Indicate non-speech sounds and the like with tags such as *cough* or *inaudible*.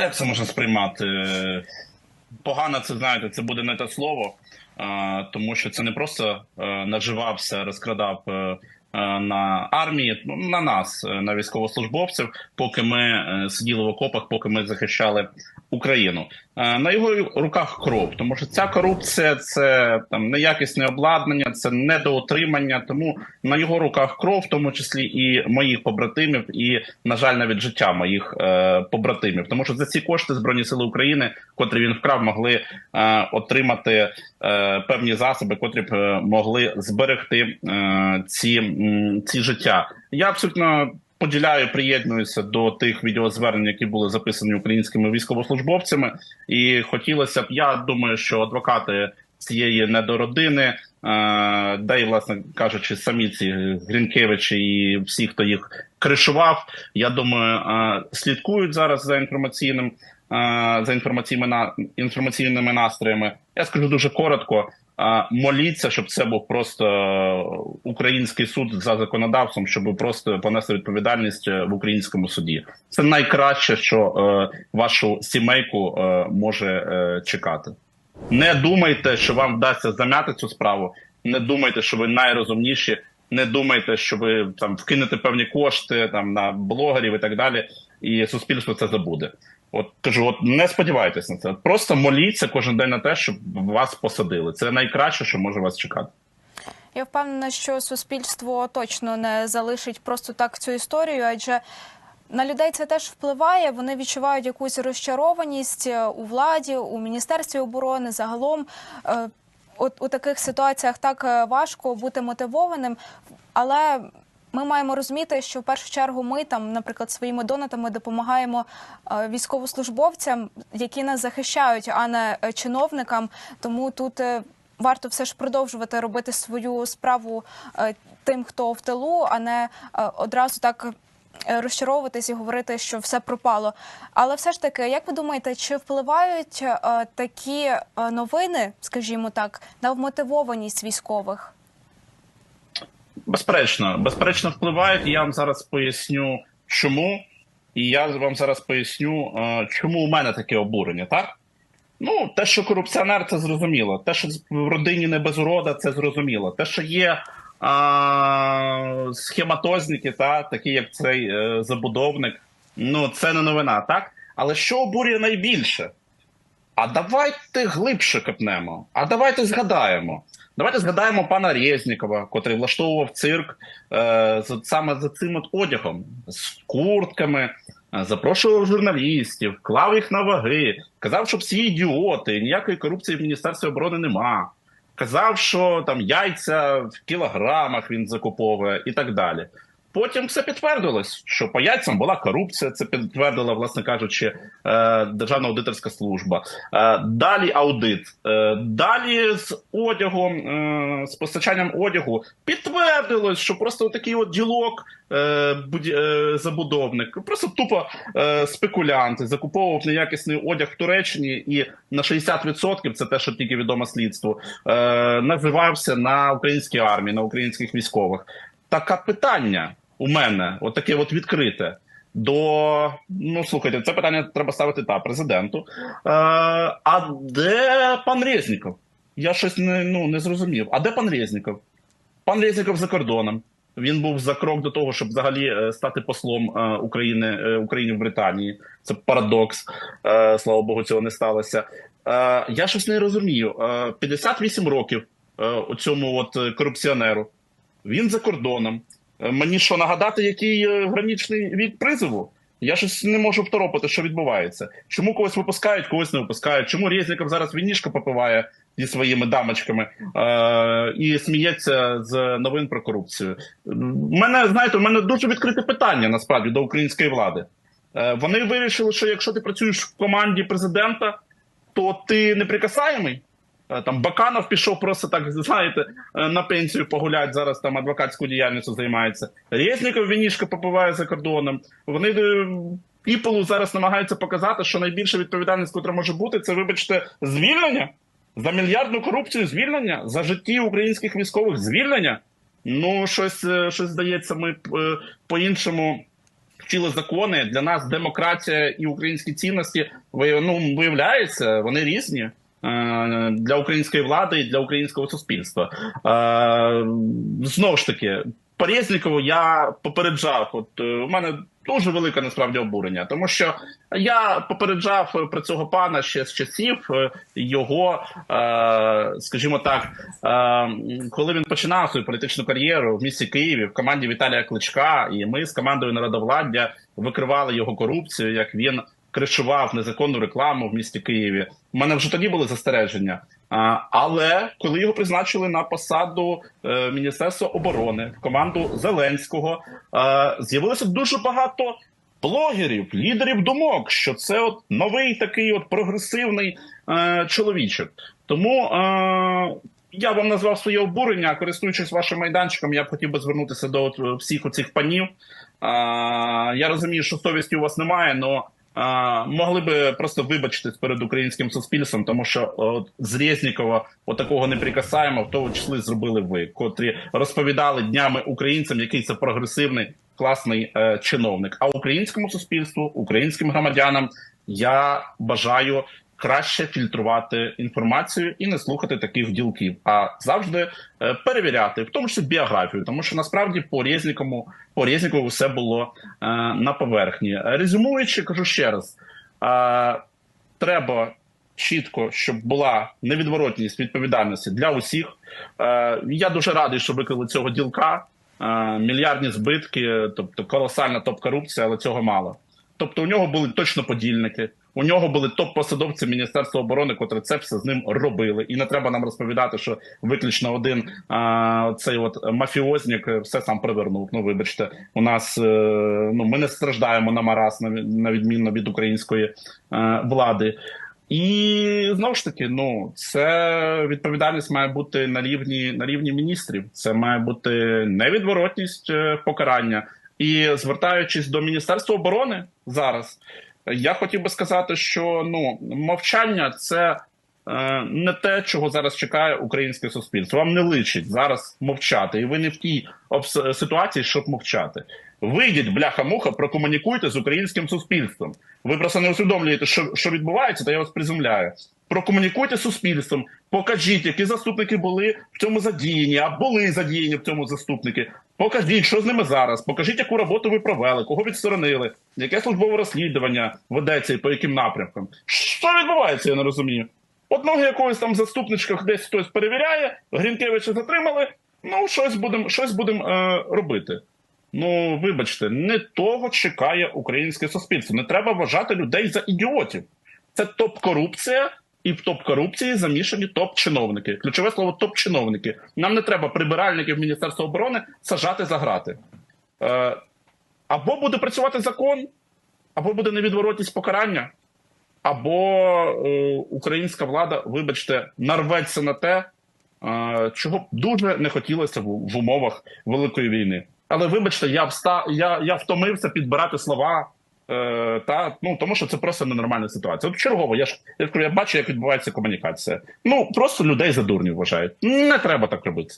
Як це можна сприймати? Погано це знаєте, це буде не те слово, тому що це не просто наживався, розкрадав е, на армії, ну, на нас, е, на військовослужбовців, поки ми е, сиділи в окопах, поки ми захищали Україну. Е, На його руках кров, тому що ця корупція це там неякісне обладнання, це недоотримання. Тому на його руках кров, в тому числі і моїх побратимів, і на жаль, навіть життя моїх е, побратимів. Тому що за ці кошти збройні сили України, котрі він вкрав, могли е, отримати е, певні засоби, котрі б е, могли зберегти е, ці, ці життя. Я абсолютно поділяю, приєднуюся до тих відеозвернень, які були записані українськими військовослужбовцями, і хотілося б. Я думаю, що адвокати цієї недородини, е, да й власне кажучи, самі ці Грінкевичі і всі, хто їх кришував, я думаю, е, слідкують зараз за інформаційним. Е, За інформаційними інформаційними настроями, я скажу дуже коротко. е, Моліться, щоб це був просто е, український суд за законодавством, щоб просто понесли відповідальність в українському суді. Це найкраще, що вашу сімейку може чекати. Не думайте, що вам вдасться зам'яти цю справу. Не думайте, що ви найрозумніші. Не думайте, що ви там вкинете певні кошти там на блогерів і так далі, і суспільство це забуде. От кажу, от не сподівайтесь на це. Просто моліться кожен день на те, щоб вас посадили. Це найкраще, що може вас чекати. Я впевнена, що суспільство точно не залишить просто так цю історію, адже на людей це теж впливає. Вони відчувають якусь розчарованість е, у владі, у міністерстві оборони. Загалом е, от у таких ситуаціях так е, важко бути мотивованим, але. Ми маємо розуміти, що в першу чергу ми там, наприклад, своїми донатами допомагаємо е, військовослужбовцям, які нас захищають, а не е, чиновникам. Тому тут е, варто все ж продовжувати робити свою справу тим, хто в тилу, а не одразу так. Розчаровуватись і говорити, що все пропало. Але все ж таки, як ви думаєте, чи впливають такі новини, скажімо так, на вмотивованість військових? Безперечно, безперечно, впливають. Я вам зараз поясню, чому. І я вам зараз поясню, е, чому у мене таке обурення, так? Ну, те, що корупціонер, це зрозуміло. Те, що в родині не без урода, це зрозуміло. Те, що є а, схематозники, та, такі як цей е, забудовник, ну це не новина, так? Але що обурює найбільше? А давайте глибше копнемо. А давайте згадаємо. Давайте згадаємо пана Резнікова, котрий влаштовував цирк е, саме за цим от одягом, з куртками, е, запрошував журналістів, клав їх на ваги, казав, що всі ідіоти, ніякої корупції в Міністерстві оборони нема. Казав, що там яйця в кілограмах він закуповує і так далі. Потім все підтвердилось, що по яйцям була корупція. Це підтвердила, власне кажучи, е, Державна аудиторська служба. Е, Далі аудит. Е, Далі з одягом, з постачанням одягу підтвердилось, що просто такий от ділок забудовник, просто тупо спекулянти, закуповував неякісний одяг в Туреччині і на 60% це те, що тільки відомо слідству, називався на українській армії, на українських військових. Таке питання у мене, от таке от відкрите. До ну слухайте, це питання треба ставити та президенту. Е, а де пан Резніков? Я щось не ну не зрозумів. А де пан Резніков? Пан Резніков за кордоном. Він був за крок до того, щоб взагалі е, стати послом е, України е, України в Британії. Це парадокс. Е, слава Богу, цього не сталося. Е, я щось не розумію. Е, 58 років е, цьому от корупціонеру. Він за кордоном. Е, Мені що нагадати, який е, граничний вік призову? Я щось не можу второпати, що відбувається. Чому когось випускають, когось не випускають? Чому Резніков зараз вінішко попиває зі своїми дамочками е- і сміється з новин про корупцію? У мене знаєте, у мене дуже відкрите питання насправді до української влади. Е, вони вирішили, що якщо ти працюєш в команді президента, то ти неприкасаємий. Е, Там Баканов пішов просто так, *laughs* знаєте, е, на пенсію погулять. Зараз там адвокатською діяльністю займається. Резніков вінішка попиває за кордоном. Вони е, Іполу зараз намагаються показати, що найбільша відповідальність, яка може бути, це, вибачте, звільнення за мільярдну корупцію. Звільнення за житті українських військових звільнення. Ну, щось, е, щось здається, ми е, по-іншому вчили закони. Для нас демократія і українські цінності ну, виявляється, вони різні. Е, Для української влади і для українського суспільства. Е, Знову ж таки, Порєзнікову я попереджав. От е, у мене дуже велике насправді обурення, тому що я попереджав про цього пана ще з часів його, скажімо так, коли він починав свою політичну кар'єру в місті Києві в команді Віталія Кличка, і ми з командою народовладдя викривали його корупцію, як він кришував незаконну рекламу в місті Києві. У мене вже тоді були застереження. Але коли його призначили на посаду е, Міністерства оборони в команду Зеленського, е, з'явилося дуже багато блогерів, лідерів думок, що це от новий такий от прогресивний е, чоловічок. Тому я вам назвав своє обурення. Користуючись вашим майданчиком, я б хотів би звернутися до всіх оцих панів. Я розумію, що совісті у вас немає, але а, могли би просто вибачитись перед українським суспільством, тому що от, з Резнікова отакого не прикасаємо, в тому числі зробили ви, котрі розповідали днями українцям, який це прогресивний класний е, чиновник. А українському суспільству, українським громадянам я бажаю краще фільтрувати інформацію і не слухати таких ділків, а завжди е, перевіряти, в тому числі біографію, тому що насправді по Резнікову, по Резнікову все було е, на поверхні. Резюмуючи, кажу ще раз: е, треба чітко, щоб була невідворотність відповідальності для усіх. Е, я дуже радий, що викрили цього ділка. Е, мільярдні збитки, тобто колосальна топ-корупція, але цього мало. Тобто у нього були точно подільники. У нього були топ-посадовці Міністерства оборони, котрі це все з ним робили. І не треба нам розповідати, що виключно один а, цей от мафіознік все сам привернув. Ну, вибачте, у нас е, ну ми не страждаємо на мараз, на, ві- відмінно від української е, влади. І знову ж таки, ну це відповідальність має бути на рівні на рівні міністрів. Це має бути невідворотність е, покарання. І звертаючись до Міністерства оборони зараз, я хотів би сказати, що ну мовчання це е, не те, чого зараз чекає українське суспільство. Вам не личить зараз мовчати, і ви не в тій ситуації, щоб мовчати. Вийдіть, бляха-муха, прокомунікуйте з українським суспільством. Ви просто не усвідомлюєте, що, що відбувається, та я вас приземляю. Прокомунікуйте з суспільством, покажіть, які заступники були в цьому задіяні, а були задіяні в цьому заступники. Покажіть, що з ними зараз. Покажіть, яку роботу ви провели, кого відсторонили, яке службове розслідування ведеться і по яким напрямкам. Що відбувається, я не розумію. Одного якогось там заступничка десь хтось перевіряє, Грінкевича затримали. Ну, щось будемо щось будем, е, робити. Ну, вибачте, не того чекає українське суспільство. Не треба вважати людей за ідіотів. Це топ-корупція, і в топ-корупції замішані топ-чиновники. Ключове слово топ-чиновники. Нам не треба прибиральників Міністерства оборони сажати за грати. Е, або буде працювати закон, або буде невідворотність покарання, або е, українська влада, вибачте, нарветься на те, е, чого дуже не хотілося в, в умовах великої війни. Але вибачте, я вста я, я втомився підбирати слова. Е, та ну тому, що це просто ненормальна ситуація. От чергово, я ж я, я бачу, як відбувається комунікація. Ну просто людей за дурнів вважають. Не треба так робити.